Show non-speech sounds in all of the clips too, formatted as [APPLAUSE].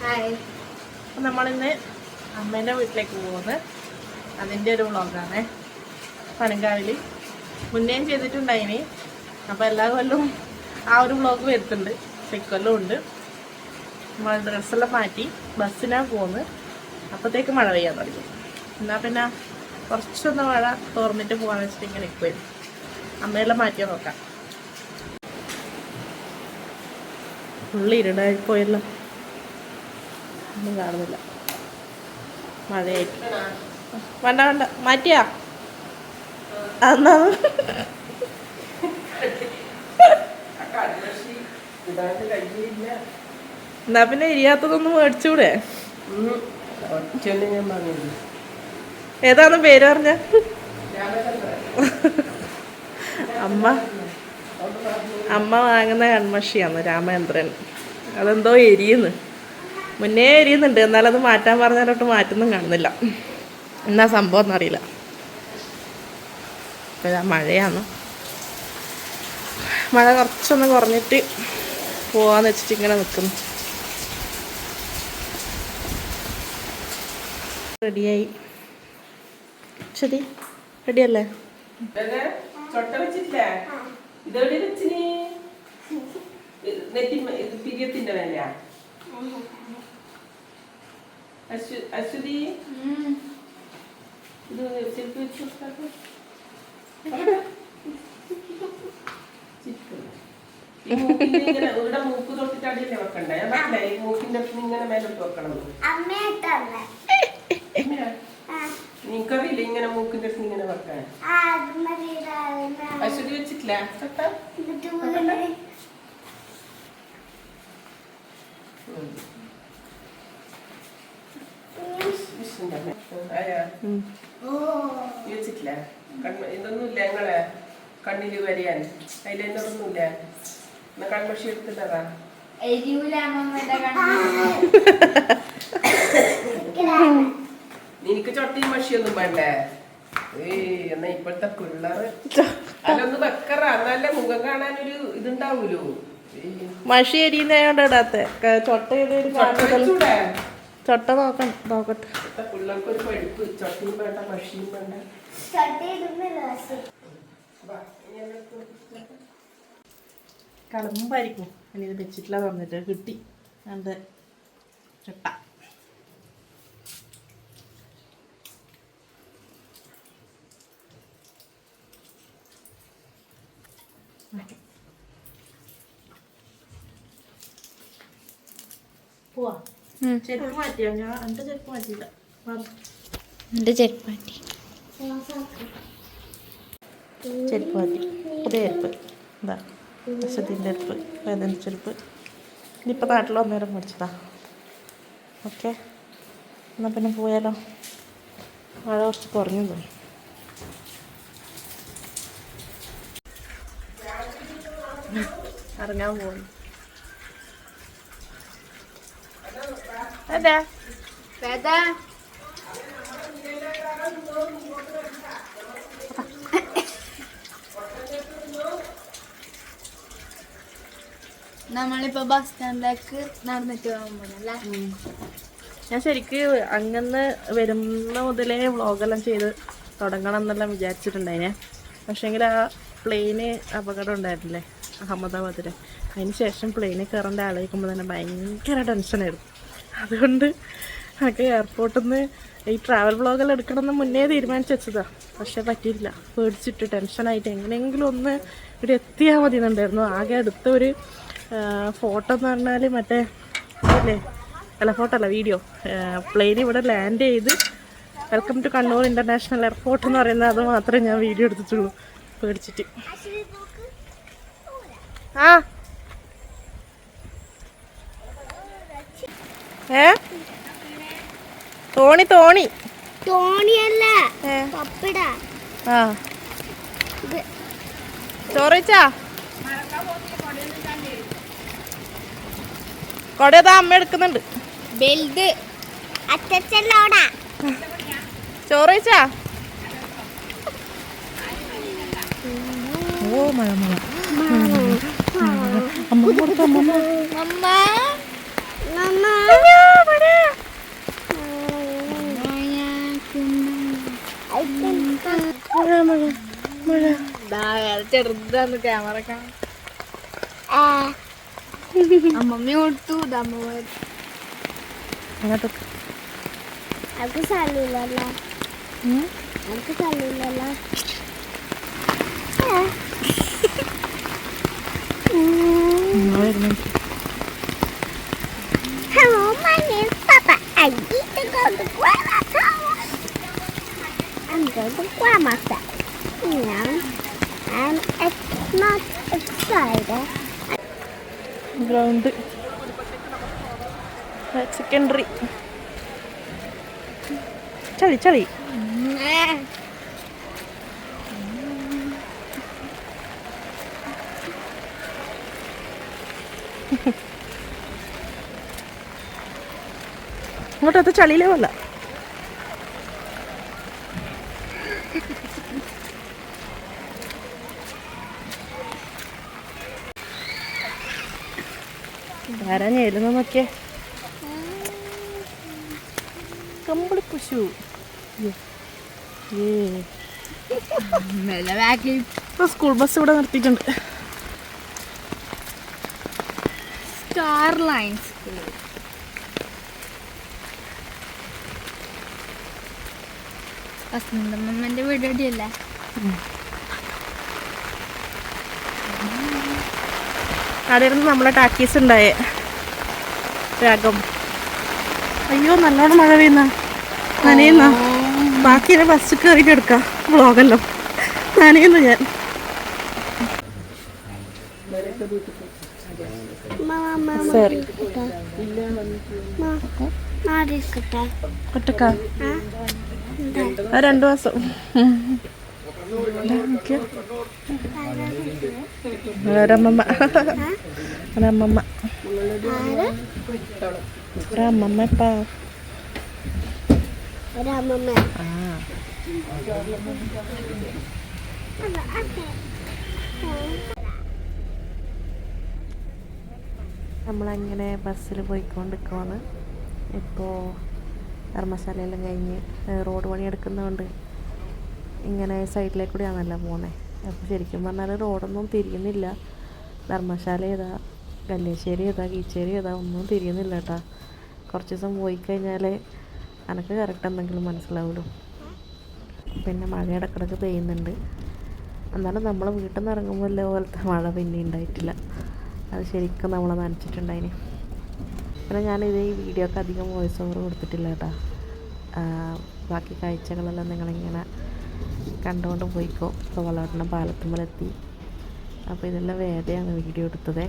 അപ്പം നമ്മളിന്ന് അമ്മേന്റെ വീട്ടിലേക്ക് പോകുന്നത്. അതിന്റെ ഒരു വ്ളോഗാണ്. പനങ്കാവിൽ മുന്നേയും ചെയ്തിട്ടുണ്ടായിനി. അപ്പോൾ എല്ലാ കൊല്ലവും ആ ഒരു വ്ളോഗ് വരുത്തുന്നുണ്ട്. അപ്പോൾ ഇക്കൊല്ലം ഉണ്ട് നമ്മൾ ഡ്രസ്സെല്ലാം മാറ്റി ബസ്സിനാണ് പോകുന്നത്. അപ്പോഴത്തേക്ക് മഴ പെയ്യാൻ തുടങ്ങി. എന്നാൽ പിന്നെ കുറച്ചൊന്ന് മഴ തോർന്നിട്ട് പോകാമെന്ന് വെച്ചിട്ട് ഇങ്ങനെ നിൽക്കുമായിരുന്നു അമ്മയെല്ലാം മാറ്റിയാൽ നോക്കാം. ഉള്ളി ഇരുടായി പോയല്ലോ. ഒന്നും കാണുന്നില്ല. മഴയായിട്ട്. വേണ്ട വേണ്ട. മാറ്റിയാ? എന്നാ പിന്നെ ഇരിയാത്തതൊന്നും മേടിച്ചൂടെ? ഏതാണ് പേര് പറഞ്ഞ അമ്മ. അമ്മ വാങ്ങുന്ന കൺമഷിയാണ് രാമചന്ദ്രൻ. അതെന്തോ എരിയുന്നു. മുന്നേ എരിയുന്നുണ്ട്. എന്നാലത് മാറ്റാൻ പറഞ്ഞാലോട്ട് മാറ്റുന്നും കാണുന്നില്ല. എന്നാ സംഭവം എന്നറിയില്ല. ഇപ്പം മഴയാണ് മഴ കുറച്ചൊന്ന് കുറഞ്ഞിട്ട് പോവാന്ന് വെച്ചിട്ട് ഇങ്ങനെ നിൽക്കുന്നു റെഡിയായി. ശരി റെഡിയല്ലേ? നെറ്റി പിരിയത്തിന്റെ വേലയാ അശ്വതി? ഇത് ചെരുപ്പ് വെച്ച് [LAUGHS] ഈ മൂക്കിന്റെ ഇങ്ങനെ ഇവിടെ മൂക്ക് തൊട്ടിട്ട് അടിയല്ലേ വെക്കണ്ടേ? ഞാൻ പറഞ്ഞില്ലേ ഈ മൂക്കിന്റെ ഇങ്ങനെ മേലോട്ട് വെക്കണം. നിനക്കറിയില്ല ഇങ്ങനെ മൂക്കിന്റെ അടുത്ത് ഇങ്ങനെ വെക്കാൻ? അശ്വതി വെച്ചിട്ടില്ല? കണ്മ ഇതൊന്നുമില്ല ഞങ്ങളെ? കണ്ണിൽ വരിയാൻ. അതിലൊന്നുമില്ല എന്നാ കൺമഷി എടുത്തിട്ടതാ. നിനക്ക് ചൊട്ടയും മഷിയൊന്നും വേണ്ടേ? ഏയ് എന്നാ ഇപ്പോഴത്തെ പിള്ളേർ അല്ലൊന്ന് വെക്കറ. എന്നാലേ മുഖം കാണാനൊരു ഇതുണ്ടാവൂലോ? മഷി എരിയുന്നതുകൊണ്ട് ചൊട്ട ചെയ്തൊരു ചൊട്ട നോക്കണം നോക്കട്ടെ. കളമ്പായിരിക്കും ഇനി ഇത് വെച്ചിട്ടില്ല പറഞ്ഞിട്ട് കിട്ടി. എന്റെ ചട്ട. പോവാ. ചെരുപ്പ് മാറ്റിയോ ഞാൻ ചെരുപ്പ് മാറ്റിയില്ല. എന്റെ ചെരുപ്പ് മാറ്റി പുതിയ ചെരുപ്പ്. എന്താ വശത്തിന്റെ ചെരുപ്പ് വേദന ചെരുപ്പ്. ഇനിയിപ്പോൾ നാട്ടിൽ ഒന്നേരം മേടിച്ചതാ. ഓക്കെ. എന്നാൽ പിന്നെ പോയാലോ? മഴ കുറച്ച് കുറഞ്ഞു തോന്നി ഇറങ്ങാൻ പോകുന്നു അതെ വേദാ നമ്മളിപ്പോ ബസ് സ്റ്റാൻഡിലേക്ക് നടന്നിട്ട് പോകുമ്പോഴല്ലേ ഞാൻ ശരിക്ക് അങ്ങനെ വരുന്ന മുതലേ വ്ളോഗെല്ലാം ചെയ്ത് തുടങ്ങണം എന്നെല്ലാം വിചാരിച്ചിട്ടുണ്ടായിനെ. പക്ഷേങ്കിൽ ആ പ്ലെയിന് അപകടം ഉണ്ടായിരുന്നില്ലേ അഹമ്മദാബാദിൽ അതിന് ശേഷം പ്ലെയിനിൽ കയറേണ്ട ആലോചിക്കുമ്പോൾ തന്നെ ഭയങ്കര ടെൻഷനായിരുന്നു അതുകൊണ്ട് ഒക്കെ എയർപോർട്ടിൽ നിന്ന് ഈ ട്രാവൽ വ്ളോഗെല്ലാം എടുക്കണമെന്ന് മുന്നേ തീരുമാനിച്ച് വെച്ചതാ. പക്ഷേ പറ്റിയില്ല. പേടിച്ചിട്ട് ടെൻഷനായിട്ട് എങ്ങനെയെങ്കിലും ഒന്ന് ഇവിടെ എത്തിയാൽ മതി എന്നുണ്ടായിരുന്നു ആകെ അടുത്ത ഒരു ഫോട്ടോ എന്ന് പറഞ്ഞാൽ മറ്റേ അല്ലേ അല്ല ഫോട്ടോ അല്ല വീഡിയോ പ്ലെയിൻ ഇവിടെ ലാൻഡ് ചെയ്ത് welcome to Kannur international airport എന്ന് പറയുന്നത് അത് മാത്രമേ ഞാൻ വീഡിയോ എടുത്തിട്ടുള്ളൂ. പേടിച്ചിട്ട്. ആ ഏ? തോണി തോണി. തോണിയല്ല പപ്പിട. ആ. ചോറിച്ചാ? കൊടയതാ അമ്മ എടുക്കുന്നുണ്ട്. വലുത് അച്ചച്ചല്ലോടാ ചോറിച്ചാ? ഓ മഴ മഴ. അമ്മ കൊടുത്ത അമ്മ. ചെറുതാന്ന് ക്യാമറ അമ്മമ്മ കൊടുത്തു അമ്മ അങ്ങോട്ട് അവർക്ക് സ്ഥലമില്ലല്ലോ അവർക്ക് സ്ഥലമില്ലല്ലോ name's Papa. I need to go to Grandma's house. I'm going to Grandma's house. Ground. Secondary ചളി ചളി. ഇങ്ങോട്ടത്തെ ചളിയിലേ വല്ല ആരാ ഞെരുന്ന് നോക്കിയേ കമ്പിളി പശു. സ്കൂൾ ബസ് ഇവിടെ നിർത്തിയിട്ടുണ്ട്. സ്റ്റാർ ലൈൻസ് വസന്തമ്മന്റെ വീട് എവിടെയല്ലേ അവിടെ ഇരുന്ന് നമ്മളെ ടാക്കീസ് ഉണ്ടായേ. രാഗം. അയ്യോ നല്ലോണം മഴ പെയ്യുന്ന. നനയുന്ന. ബാക്കി ബസ് കയറിയിട്ട് എടുക്കാം വ്ളോഗല്ലോ. നനയുന്നു ഞാൻ. സോറി. ഒറ്റക്ക? രണ്ടു മാസം. ഒരമ്മമ്മ ഒരമ്മമ്മ ഒരമ്മമ്മ ഇപ്പാ. ഒരമ്മമ്മ. ആ. നമ്മളങ്ങനെ ബസ്സിൽ പോയിക്കൊണ്ടിരിക്കുവാണ്. ഇപ്പോൾ ധർമ്മശാലയെല്ലാം കഴിഞ്ഞ് റോഡ് പണി എടുക്കുന്നതുകൊണ്ട് ഇങ്ങനെ സൈഡിലേക്ക് കൂടിയാണല്ലോ പോകുന്നത് അപ്പോൾ ശരിക്കും പറഞ്ഞാൽ റോഡൊന്നും തിരിയുന്നില്ല. ധർമ്മശാല ഏതാ കല്യാശ്ശേരി ഏതാ കീച്ചേരി ഏതാ ഒന്നും തിരിയുന്നില്ല കേട്ടാ കുറച്ച് ദിവസം പോയി കഴിഞ്ഞാൽ എനിക്ക് കറക്റ്റ് എന്തെങ്കിലും മനസ്സിലാവുള്ളൂ. പിന്നെ മഴ ഇടക്കിടക്ക് പെയ്യുന്നുണ്ട്. എന്നാലും നമ്മൾ വീട്ടിൽ നിന്ന് ഇറങ്ങുമ്പോൾ പോലത്തെ മഴ പിന്നെ ഉണ്ടായിട്ടില്ല. അത് ശരിക്കും നമ്മളെ നനച്ചിട്ടുണ്ടായിന്. പിന്നെ ഞാനിത് ഈ വീഡിയോക്ക് അധികം വോയിസ് ഓവർ കൊടുത്തിട്ടില്ല കേട്ടോ ബാക്കി കാഴ്ചകളെല്ലാം നിങ്ങളിങ്ങനെ കണ്ടുകൊണ്ട് പോയിക്കോ. ഇപ്പോൾ വളർന്ന പാലത്തുമ്മലെത്തി. അപ്പോൾ ഇതെല്ലാം വേദയാണ് വീഡിയോ എടുത്തത്.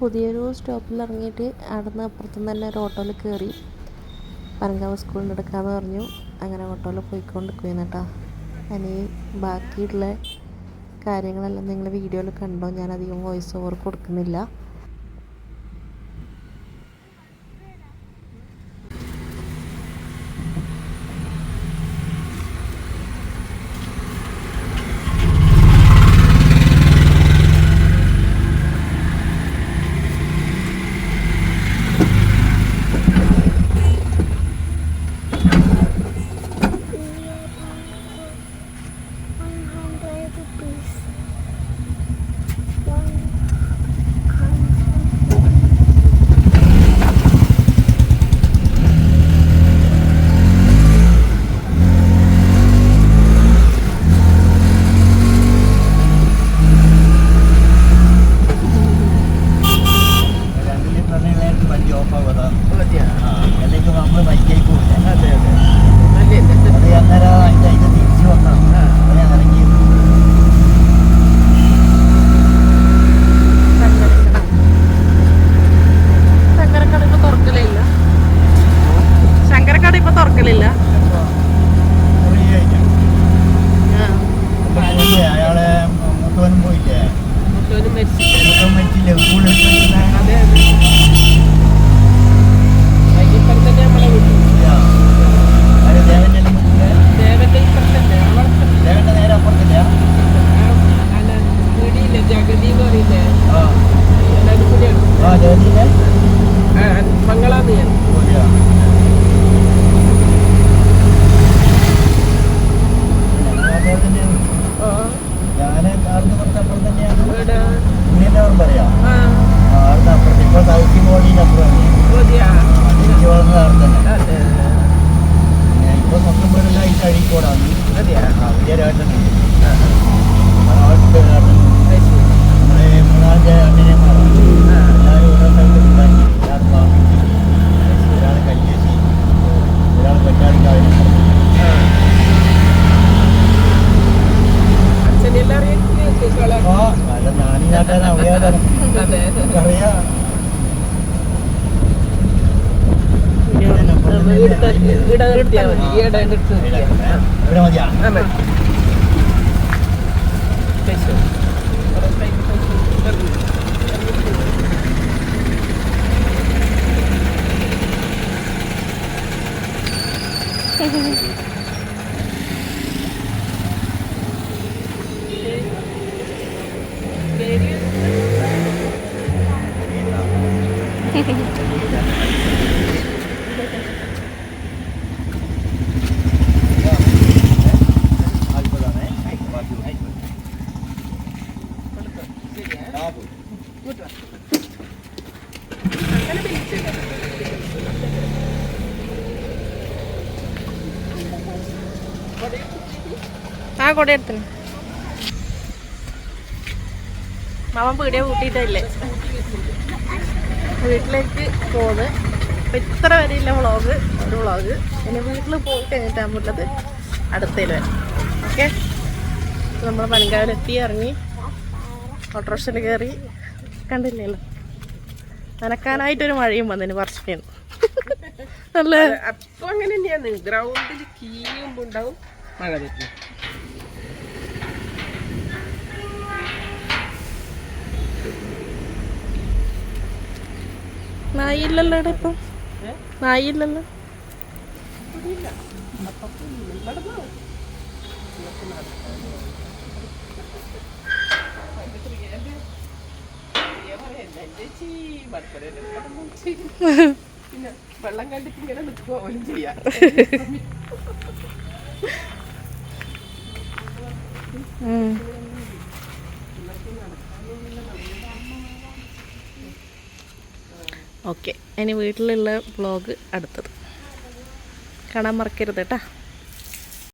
പുതിയൊരു സ്റ്റോപ്പിൽ ഇറങ്ങിയിട്ട് അവിടെ നിന്ന് അപ്പുറത്തുനിന്ന് തന്നെ ഒരു ഓട്ടോയിൽ കയറി. പനങ്കാവ് സ്കൂളിൽ എടുക്കാമെന്ന് പറഞ്ഞു. അങ്ങനെ ഓട്ടോയിൽ പോയിക്കൊണ്ടിരിക്കുകയാണ് കേട്ടോ. ഇനി ബാക്കിയുള്ള കാര്യങ്ങളെല്ലാം നിങ്ങൾ വീഡിയോയിൽ കണ്ടോ? ഞാൻ അധികം വോയിസ് ഓവർ കൊടുക്കുന്നില്ല. ഇവിടെ ഇവിടെ നിർത്തിയാൽ മതി. ഈയിടെ എടുത്ത് നിർത്തിയാ ഇവിടെ മതിയാ ആ മതി കഴിച്ചോ കുറേ ടൈം കഴിച്ചു ആ കൊട എടുത്തിന്. മാമൻ പീടിയ കൂട്ടിയിട്ടില്ലേ? വീട്ടിലേക്ക് പോന്ന്. അപ്പൊ ഇത്ര വരെയില്ല വ്ളോഗ് ഒരു വ്ളോഗ്. ഇനി വീട്ടിൽ പോയി കഴിഞ്ഞിട്ടാകുമ്പോഴത് അടുത്തേൽ വരാം. ഓക്കെ? നമ്മൾ പനങ്കാവിലെത്തി ഇറങ്ങി. ഓട്ടോറിക്ഷയിൽ കയറി കണ്ടില്ലല്ലോ? നനക്കാനായിട്ടൊരു മഴയും വന്നതിന് കുറച്ചൊക്കെയാണ് നല്ല അപ്പൊ അങ്ങനെ തന്നെയാണ് ഗ്രൗണ്ടിൽ കീയുമ്പോ ഉണ്ടാവും മഴ വരുന്നു നായില്ലല്ലോ ഇവിടെ ഇപ്പം നായില്ലല്ലോ. പിന്നെ വെള്ളം കണ്ടിട്ട് ഇങ്ങനെ നിൽക്കുക പോലും ചെയ്യാം ഓക്കെ. ഇനി വീട്ടിലുള്ള വ്ളോഗ് അടുത്തത്. കാണാൻ മറക്കരുത് കേട്ടാ.